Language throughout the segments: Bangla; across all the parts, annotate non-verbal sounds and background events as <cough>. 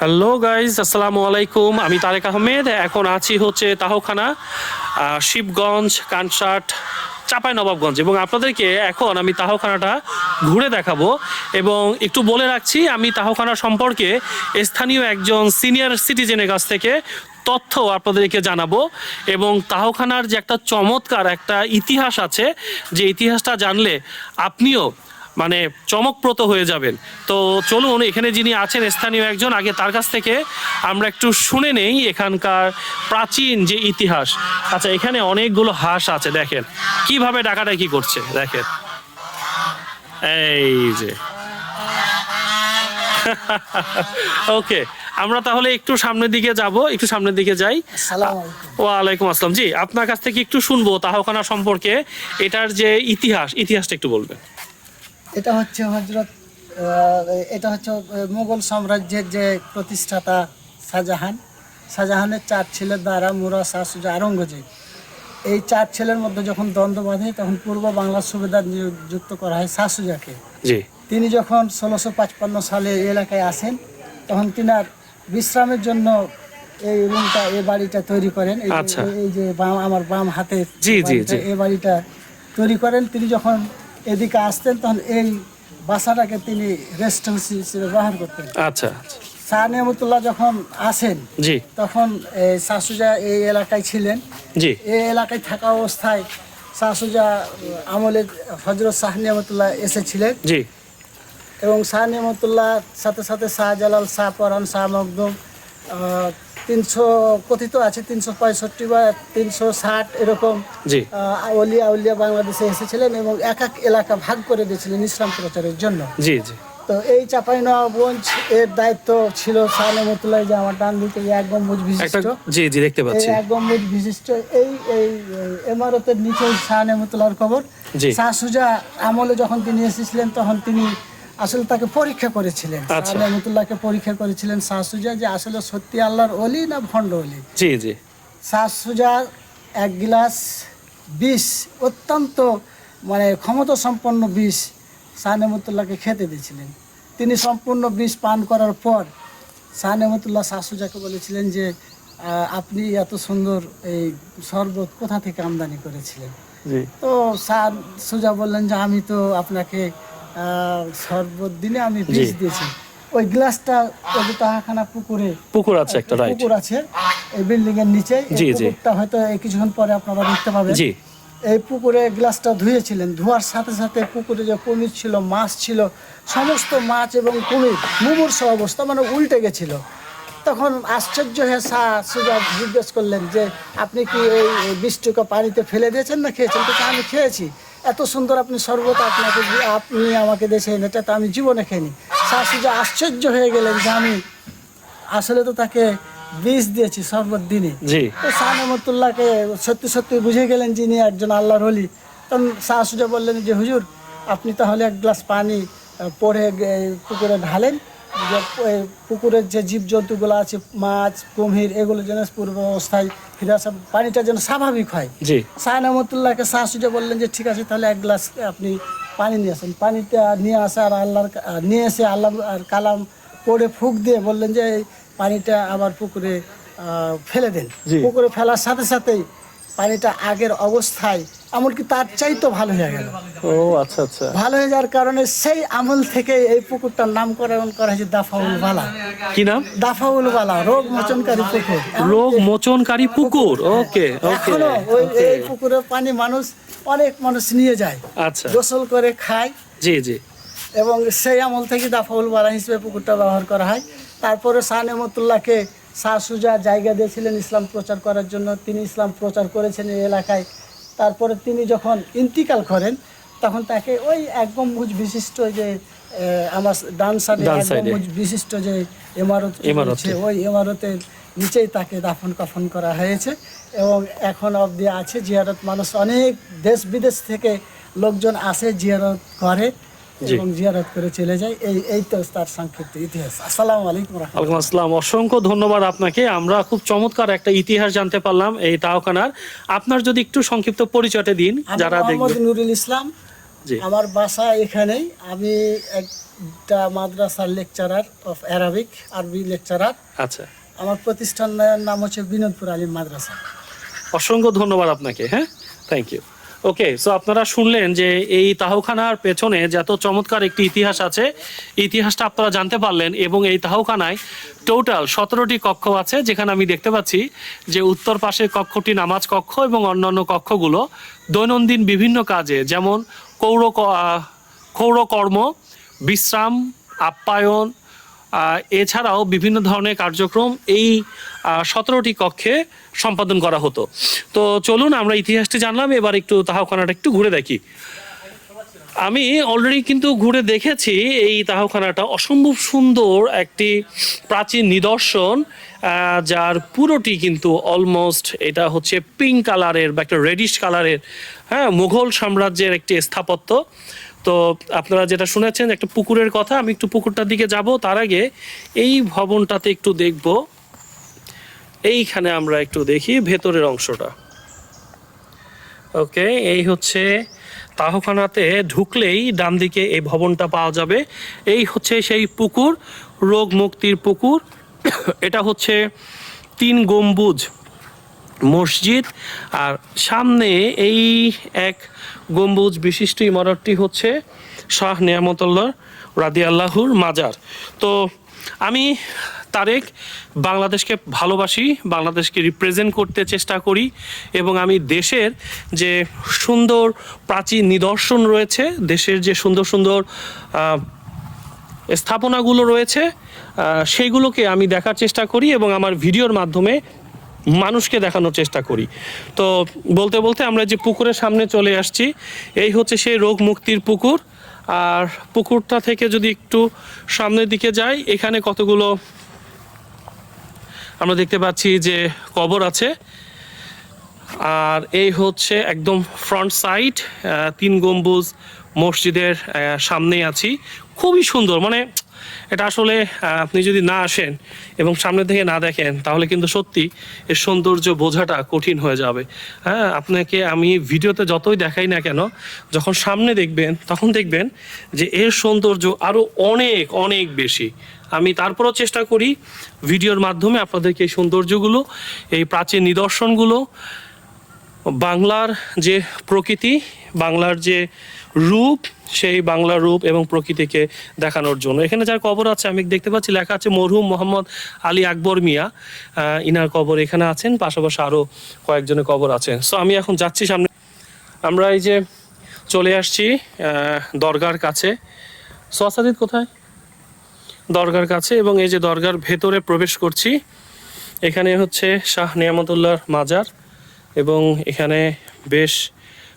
হ্যালো গাইজ আসসালামু আলাইকুম আমি তারেক আহমেদ। এখন আছি হচ্ছে তাহখানা শিবগঞ্জ, কানসাট চাপাই নবাবগঞ্জ এবং আপনাদেরকে এখন আমি তাহখানাটা ঘুরে দেখাবো। এবং একটু বলে রাখছি, আমি তাহখানা সম্পর্কে স্থানীয় একজন সিনিয়র সিটিজেনের কাছ থেকে তথ্য আপনাদেরকে জানাব। এবং তাহখানার যে একটা চমৎকার একটা ইতিহাস আছে, যে ইতিহাসটা জানলে আপনিও মানে চমকপ্রত হয়ে যাবেন। তো চলুন এখানে যিনি আছেন স্থানীয় একজন আগে তার কাছ থেকে আমরা একটু শুনে নেই এখানকার প্রাচীন যে ইতিহাস। আচ্ছা এখানে অনেকগুলো হাঁস আছে দেখেন। কীভাবে ডাকাডাকি করছে দেখেন। এই যে। <laughs> ওকে আমরা তাহলে একটু সামনের দিকে যাব একটু সামনের দিকে যাই। ওয়ালাইকুম আসসালাম। জি আপনার কাছ থেকে একটু শুনব তাহখানা সম্পর্কে। এটার যে ইতিহাস ইতিহাসটা একটু বলবেন। এটা হচ্ছে হজরত এটা হচ্ছে মুঘল সাম্রাজ্যের যে প্রতিষ্ঠাতা শাহজাহান। শাহজাহানের চার ছেলের দ্বারা মুরা শাহসুজা আরঙ্গজেব এই চার ছেলের মধ্যে যখন দ্বন্দ্ব বাঁধে তখন পূর্ব বাংলার সুবেদার নিযু- যুক্ত করা হয় শাহসুজাকে তিনি যখন ষোলোশো পাঁচপান্ন সালে এলাকায় আসেন তখন তিনার বিশ্রামের জন্য এই রুমটা এই বাড়িটা তৈরি করেন। এই যে- আচ্ছা। বাম আমার বাম হাতে। এই বাড়িটা তৈরি করেন। তিনি যখন এদিকে আসতেন তখন এই বাসাটাকে তিনি রেস্ট হাউস হিসেবে ব্যবহার করতেন। আচ্ছা। শাহ নিয়ামতুল্লাহ যখন আসেন জি। তখন এই শাহসুজা এই এলাকায় ছিলেন। জি। এই এলাকায় থাকা অবস্থায় শাহসুজা আমলে হজরত শাহ নিয়ামতুল্লাহ এসেছিলেন। জি। এবং শাহ নিয়ামতুল্লাহ সাথে সাথে শাহজালাল শাহ পরান শাহ মকদুম তিনশো কথিত আছে তিনশো পঁয়ষট্টি বা তিনশো ষাট এরকম। আউলিয়া আউলিয়া বাংলাদেশে এসেছিলেন এবং এক এক এলাকা ভাগ করে দিয়েছিলেন ইসলাম প্রচারের জন্য। জি জি। তো এই চাপাইনবাবগঞ্জ এর দায়িত্ব ছিল শাহ নেমতুল্লাহ যে আমার ডান দিকে এক গম্বুজ বিশিষ্ট। জি জি দেখতে পাচ্ছি। এক গম্বুজ বিশিষ্ট এই এই এমারতের নিচে শাহ নেমতুল্লাহর কবর। শাহ সুজা আমলে যখন তিনি এসেছিলেন তখন তিনি আসলে তাকে পরীক্ষা করেছিলেন। আচ্ছা। শাহ নেমতুল্লাহকে পরীক্ষা করেছিলেন শাহ সুজা যে আসলে সত্যি আল্লাহর অলি না ভণ্ড অলি জি জি। শাহ সুজা এক গিলাস বিষ অত্যন্ত মানে ক্ষমতা সম্পন্ন বিষ শাহ নেমতুল্লাহকে খেতে দিয়েছিলেন। তিনি সম্পূর্ণ বিষ পান করার পর শাহ নেমতুল্লাহ শাহ সুজাকে বলেছিলেন যে আপনি এত সুন্দর এই শরবত কোথা থেকে আমদানি করেছিলেন? তো শাহ সুজা বললেন যে আমি তো আপনাকে শরবত দিনে আমি বিষ দিয়েছি। ওই গ্লাসটা ওই তাহাখানা পুকুরে পুকুর আছে একটা রাইট পুকুর আছে এই বিল্ডিং এর নিচে জি, জি। হয়তো এই কিছুক্ষণ পরে আপনারা দেখতে পাবেন। জি। এই পুকুরে গ্লাসটা ধুয়েছিলেন ধোয়ার সাথে সাথে পুকুরে যে কুমির ছিল মাছ ছিল সমস্ত মাছ এবং কুমির মুমূর্ষ অবস্থা মানে উল্টে গেছিল। তখন আশ্চর্য হয়ে শাহ সুজা জিজ্ঞেস করলেন যে আপনি কি এই বৃষ্টিকে পানিতে ফেলে দিয়েছেন না খেয়েছেন? তো আমি খেয়েছি। এত সুন্দর আপনি শরবত আপনাকে আপনি আমাকে দিয়েছেন এটা তো আমি জীবনে খাইনি। শাহ সুজা আশ্চর্য হয়ে গেলেন যে আমি আসলে তো তাকে বিষ দিয়েছি শরবত দিনে। তো শাহ সত্যি সত্যি বুঝে গেলেন যিনি একজন আল্লাহর হলি তখন শাহ সুজা বললেন যে হুজুর আপনি তাহলে এক গ্লাস পানি পরে পুকুরে ঢালেন। যে পুকুরের যে জীবজন্তুগুলো আছে মাছ কুমির এগুলো যেন পূর্ব অবস্থায় ফিরে আসা পানিটা যেন স্বাভাবিক হয়। জি। শাহ নেমতুল্লাহকে শাহ বললেন যে ঠিক আছে তাহলে এক গ্লাস আপনি পানি নিয়ে আসেন। পানিটা নিয়ে আসে আর আল্লাহর নিয়ে এসে আল্লাহ আর কালাম পড়ে ফুক দিয়ে বললেন যে এই পানিটা আবার পুকুরে ফেলে দেন। পুকুরে ফেলার সাথে সাথেই পানিটা আগের অবস্থায় এমনকি তার চাইতো ভালো হয়ে গেল। ও আচ্ছা আচ্ছা। ভালো হয়ে যাওয়ার কারণে সেই আমল থেকে এই পুকুরটার নামকরণ করা হয়েছে দাফাউল বালা। কি নাম? দাফাউল বালা রোগ মোচনকারী পুকুর। রোগ মোচনকারী পুকুর ওকে ওকে এখনও ওই এই পুকুরের পানি মানুষ অনেক মানুষ নিয়ে যায়। আচ্ছা। গোসল করে খায়। জি জি। এবং সেই আমল থেকে দাফাউল বালা হিসেবে পুকুরটা ব্যবহার করা হয়। তারপরে শাহ নেমতুল্লাহকে শাহ সুজা জায়গা দিয়েছিলেন ইসলাম প্রচার করার জন্য। তিনি ইসলাম প্রচার করেছেন এই এলাকায়। তারপরে তিনি যখন ইন্তিকাল করেন তখন তাকে ওই এক গম্বুজ বিশিষ্ট যে আমার ডান সাইডে এক গম্বুজ বিশিষ্ট যে ইমারত। রয়েছে, ওই ইমারতের নিচেই তাকে দাফন কাফন করা হয়েছে এবং এখন অবধি আছে জিয়ারত মানুষ অনেক দেশ বিদেশ থেকে লোকজন আসে জিয়ারত করে। এবং জিয়ারত করে চলে যায়। এই এই তো তার সংক্ষিপ্ত ইতিহাস। আসসালামু আলাইকুম ওয়ালাইকুম আসসালাম। অসংখ্য ধন্যবাদ আপনাকে। আমরা খুব চমৎকার একটা ইতিহাস জানতে পারলাম এই তাওখানার আপনার যদি একটু সংক্ষিপ্ত পরিচয়টা দিন যারা মোহাম্মদ দেখবে। নুরুল ইসলাম। আমার বাসা এখানেই। আমি একটা মাদ্রাসার লেকচারার অফ অ্যারাবিক আরবি লেকচারার। আচ্ছা। আমার প্রতিষ্ঠানের নাম হচ্ছে বিনোদপুর আলী মাদ্রাসা। অসংখ্য ধন্যবাদ আপনাকে হ্যাঁ? থ্যাংক ইউ ওকে সো আপনারা শুনলেন যে এই তাহখানার পেছনে যে এত চমৎকার একটি ইতিহাস আছে, ইতিহাসটা আপনারা জানতে পারলেন এবং এই তাহখানায় টোটাল সতেরোটি কক্ষ আছে, যেখানে আমি দেখতে পাচ্ছি যে উত্তর পাশের কক্ষটি নামাজ কক্ষ এবং অন্যান্য কক্ষগুলো দৈনন্দিন বিভিন্ন কাজে, যেমন কৌর কৌরকর্ম, বিশ্রাম, আপ্যায়ন এছাড়াও বিভিন্ন ধরনের কার্যক্রম এই সতেরোটি কক্ষে সম্পাদন করা হতো। তো চলুন আমরা ইতিহাসটি জানলাম, এবার একটু তাহাখানাটা একটু ঘুরে দেখি। আমি অলরেডি কিন্তু ঘুরে দেখেছি এই তাহখানাটা। অসম্ভব সুন্দর একটি প্রাচীন নিদর্শন যার পুরোটি কিন্তু অলমোস্ট এটা হচ্ছে পিঙ্ক কালারের বা একটা রেডিশ কালারের হ্যাঁ মুঘল সাম্রাজ্যের একটি স্থাপত্য। তো আপনারা যেটা শুনেছেন, একটা পুকুরের কথা, আমি একটু পুকুরটার দিকে যাব। তার আগে এই ভবনটাতে একটু দেখব। এইখানে আমরা একটু দেখি ভেতরের অংশটা। ওকে, এই হচ্ছে তাহখানাতে ঢুকলেই ডান দিকে এই ভবনটা পাওয়া যাবে। এই হচ্ছে সেই পুকুর রোগ মুক্তির পুকুর। <coughs> এটা হচ্ছে তিন গম্বুজ। মসজিদ। আর সামনে এই এক গম্বুজ বিশিষ্ট ইমারতটি হচ্ছে শাহ নিয়ামতুল্লাহ রাদি আল্লাহুর মাজার। তো আমি তারেক, বাংলাদেশকে ভালোবাসি, বাংলাদেশকে রিপ্রেজেন্ট করতে চেষ্টা করি এবং আমি দেশের যে সুন্দর প্রাচীন নিদর্শন রয়েছে, দেশের যে সুন্দর সুন্দর স্থাপনাগুলো রয়েছে সেইগুলোকে আমি দেখার চেষ্টা করি এবং আমার ভিডিওর মাধ্যমে মানুষকে দেখানোর চেষ্টা করি। তো বলতে বলতে আমরা যে পুকুরের সামনে চলে আসছি, এই হচ্ছে সেই রোগ মুক্তির পুকুর। আর পুকুরটা থেকে যদি একটু সামনের দিকে যাই, এখানে কতগুলো আমরা দেখতে পাচ্ছি যে কবর আছে। আর এই হচ্ছে একদম ফ্রন্ট সাইড তিন গম্বুজ মসজিদের সামনেই আছি। খুবই সুন্দর মানে এটা আসলে আপনি যদি না আসেন এবং সামনে থেকে না দেখেন, তাহলে কিন্তু সত্যি এর সৌন্দর্য বোঝাটা কঠিন হয়ে যাবে। হ্যাঁ আপনাকে আমি ভিডিওতে যতই দেখাই না কেন, যখন সামনে দেখবেন, তখন দেখবেন যে এর সৌন্দর্য আরও অনেক অনেক বেশি। আমি তারপরও চেষ্টা করি ভিডিওর মাধ্যমে আপনাদেরকে এই সৌন্দর্যগুলো, এই প্রাচীন নিদর্শনগুলো, বাংলার যে প্রকৃতি, বাংলার যে রূপ, সেই বাংলার রূপ এবং প্রকৃতিকে দেখানোর জন্য। এখানে যার কবর আছে, আমি দেখতে পাচ্ছি, লেখা আছে মরহুম মোহাম্মদ আলী আকবর মিয়া। ইনার কবর এখানে আছেন, পাশাপাশি আরও কয়েকজনের কবর আছেন সো আমি এখন যাচ্ছি সামনে। আমরা এই যে চলে আসছি দরগার কাছে। সোয়াসাদিদ কোথায়? দরগার কাছে এবং এই যে দরগার ভেতরে প্রবেশ করছি, এখানে হচ্ছে শাহ নিয়ামতুল্লাহর মাজার এবং এখানে বেশ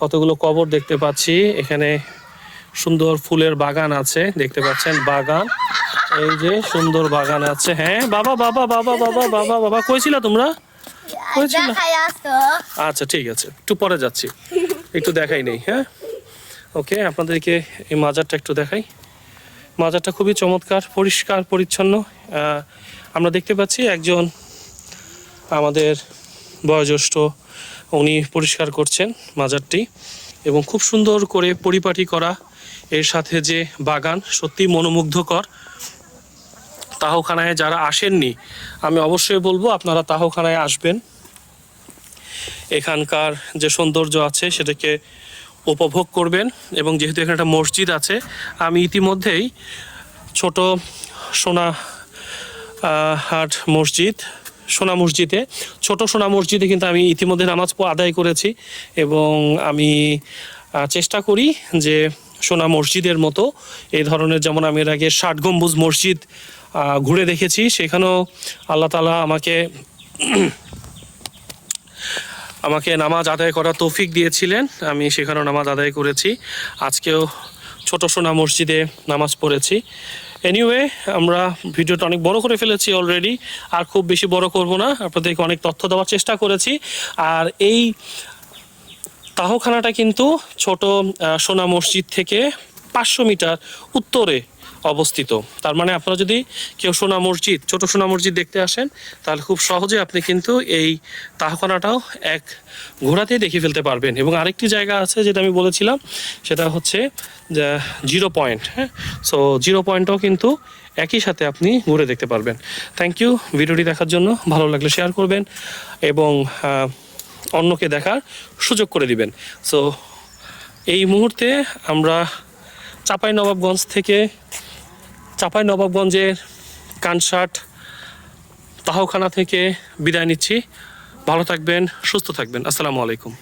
কতগুলো কবর দেখতে পাচ্ছি। এখানে সুন্দর ফুলের বাগান আছে দেখতে পাচ্ছেন বাগান। এই যে সুন্দর বাগান আছে। হ্যাঁ বাবা বাবা বাবা বাবা বাবা বাবা কইছিল তোমরা? কইছিল আচ্ছা ঠিক আছে। একটু পরে যাচ্ছি। একটু দেখাই নেই হ্যাঁ? ওকে আপনাদেরকে এই মাজারটা একটু দেখাই। মাজারটা খুবই চমৎকার পরিষ্কার পরিচ্ছন্ন। আমরা দেখতে পাচ্ছি একজন আমাদের বয়োজ্যেষ্ঠ উনি পরিষ্কার করছেন মাজারটি এবং খুব সুন্দর করে পরিপাটি করা। এর সাথে যে বাগান সত্যি মনোমুগ্ধকর। তাহখানায় যারা আসেননি, আমি অবশ্যই বলব আপনারা তাহখানায় আসবেন। এখানকার যে সৌন্দর্য আছে সেটাকে উপভোগ করবেন এবং যেহেতু এখানে একটা মসজিদ আছে, আমি ইতিমধ্যেই ছোট সোনা হাট মসজিদ সোনা মসজিদে। ছোট সোনা মসজিদে কিন্তু আমি ইতিমধ্যে নামাজ আদায় করেছি এবং আমি চেষ্টা করি যে সোনা মসজিদের মতো এই ধরনের, যেমন আমি এর আগে ষাট গম্বুজ মসজিদ ঘুরে দেখেছি, সেখানেও আল্লাহ তালা আমাকে আমাকে নামাজ আদায় করার তৌফিক দিয়েছিলেন। আমি সেখানেও নামাজ আদায় করেছি। আজকেও ছোট সোনা মসজিদে নামাজ পড়েছি। এনিওয়ে আমরা ভিডিওটা অনেক বড় করে ফেলেছি অলরেডি আর খুব বেশি বড় করব না। আপনাদেরকে অনেক তথ্য দেওয়ার চেষ্টা করেছি। আর এই তাহখানাটা কিন্তু ছোট সোনা মসজিদ থেকে পাঁচশো মিটার উত্তরে অবস্থিত। তার মানে আপনারা যদি কেউ সোনা মসজিদ, ছোট সোনা মসজিদ দেখতে আসেন, তাহলে খুব সহজে আপনি কিন্তু এই তাহখানাটাও এক ঘোরাতেই দেখে ফেলতে পারবেন। এবং আরেকটি জায়গা আছে যেটা আমি বলেছিলাম, সেটা হচ্ছে জিরো পয়েন্ট হ্যাঁ? সো জিরো পয়েন্টও কিন্তু একই সাথে আপনি ঘুরে দেখতে পারবেন। থ্যাংক ইউ ভিডিওটি দেখার জন্য ভালো লাগলে শেয়ার করবেন এবং অন্যকে দেখার সুযোগ করে দিবেন। সো এই মুহূর্তে আমরা চাপাই নবাবগঞ্জ থেকে চাপাই নবাবগঞ্জের কানসাট তাহখানা থেকে বিদায় নিচ্ছি। ভালো থাকবেন সুস্থ থাকবেন। আসসালামু আলাইকুম।